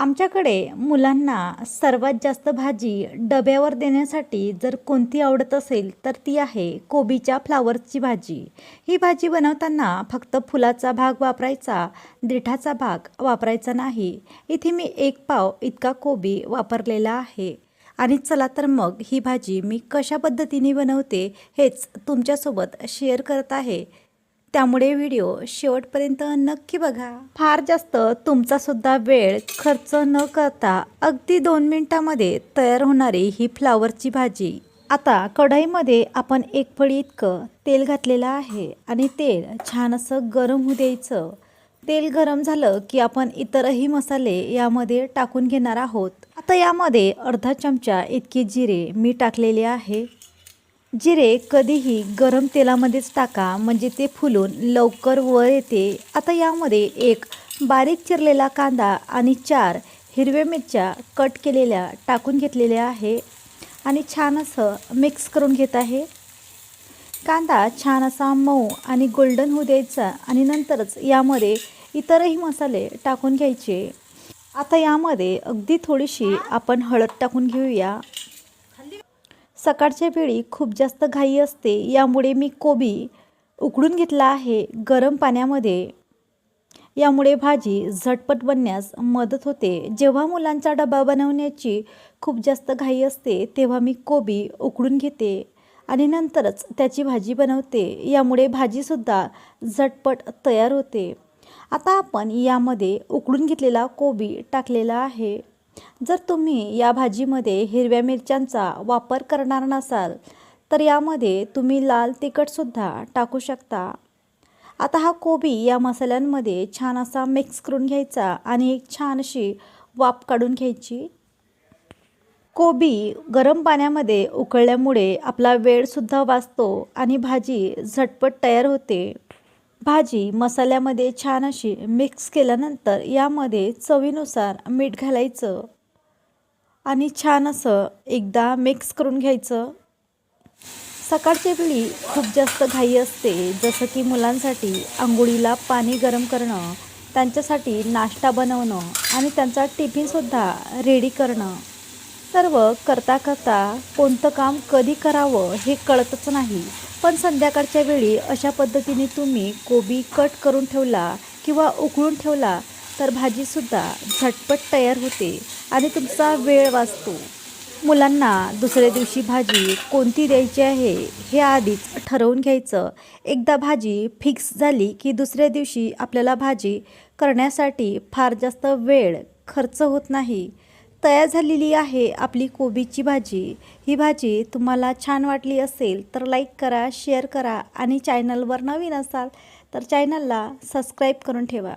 आमच्याकडे मुलांना सर्वात जास्त भाजी डब्यावर देण्यासाठी जर कोणती आवडत असेल तर ती आहे कोबीच्या फ्लावरची भाजी. ही भाजी बनवताना फक्त फुलाचा भाग वापरायचा देठाचा भाग वापरायचा नाही. इथे मी एक पाव इतका कोबी वापरलेला आहे. आणि चला तर मग ही भाजी मी कशा पद्धतीने बनवते हेच तुमच्यासोबत शेअर करत आहे. त्यामुळे व्हिडिओ शेवटपर्यंत नक्की बघा. फार जास्त तुमचा सुद्धा वेळ खर्च न करता अगदी दोन मिनिटामध्ये तयार होणारी ही फ्लावरची भाजी. आता कढईमध्ये आपण एक फळी इतकं तेल घातलेलं आहे आणि तेल छान असं गरम होऊ द्यायचं. तेल गरम झालं की आपण इतरही मसाले यामध्ये टाकून घेणार आहोत. आता यामध्ये अर्धा चमचा इतकी जिरे मी टाकलेले आहे. जिरे कधीही गरम तेलामध्येच टाका म्हणजे ते फुलून लवकर वर येते. आता यामध्ये एक बारीक चिरलेला कांदा आणि चार हिरव्या मिरच्या कट केलेल्या टाकून घेतलेल्या आहे आणि छान असं मिक्स करून घेत आहे. कांदा छान असा मऊ आणि गोल्डन होऊ द्यायचा आणि नंतरच यामध्ये इतरही मसाले टाकून घ्यायचे. आता यामध्ये अगदी थोडीशी आपण हळद टाकून घेऊया. सकाळच्या वेळी खूप जास्त घाई असते यामुळे मी कोबी उकडून घेतला आहे गरम पाण्यामध्ये. यामुळे भाजी झटपट बनण्यास मदत होते. जेव्हा मुलांचा डबा बनवण्याची खूप जास्त घाई असते तेव्हा मी कोबी उकडून घेते आणि नंतरच त्याची भाजी बनवते. यामुळे भाजीसुद्धा झटपट तयार होते. आता आपण यामध्ये उकडून घेतलेला कोबी टाकलेला आहे. जर तुम्ही या भाजीमध्ये हिरव्या मिरच्यांचा वापर करणार नसाल तर यामध्ये तुम्ही लाल तिखटसुद्धा टाकू शकता. आता हा कोबी या मसाल्यांमध्ये छान असा मिक्स करून घ्यायचा आणि एक छान अशी वाफ काढून घ्यायची. कोबी गरम पाण्यामध्ये उकळल्यामुळे आपला वेळसुद्धा वाचतो आणि भाजी झटपट तयार होते. भाजी मसाल्यामध्ये छान अशी मिक्स केल्यानंतर यामध्ये चवीनुसार मीठ घालायचं. आणि छान असं एकदा मिक्स करून घ्यायचं. सकाळच्या वेळी खूप जास्त घाई असते. जसं की मुलांसाठी आंघोळीला पाणी गरम करणं त्यांच्यासाठी नाश्ता बनवणं आणि त्यांचा टिफिनसुद्धा रेडी करणं. सर्व करता करता कोणतं काम कधी करावं हे कळतच नाही. पण संध्याकाळच्या वेळी अशा पद्धतीने तुम्ही कोबी कट करून ठेवला किंवा उकळून ठेवला तर भाजीसुद्धा झटपट तयार होते. आणि तुमचा वेळ वाचतो. मुलांना दुसऱ्या दिवशी भाजी कोणती द्यायची आहे हे आधीच ठरवून घ्यायचं. एकदा भाजी फिक्स झाली की दुसऱ्या दिवशी आपल्याला भाजी करण्यासाठी फार जास्त वेळ खर्च होत नाही. तयार झालेली आहे आपली कोबीची भाजी. ही भाजी तुम्हाला छान वाटली असेल तर लाईक करा शेअर करा आणि चॅनलवर नवीन असाल तर चॅनलला सबस्क्राईब करून ठेवा.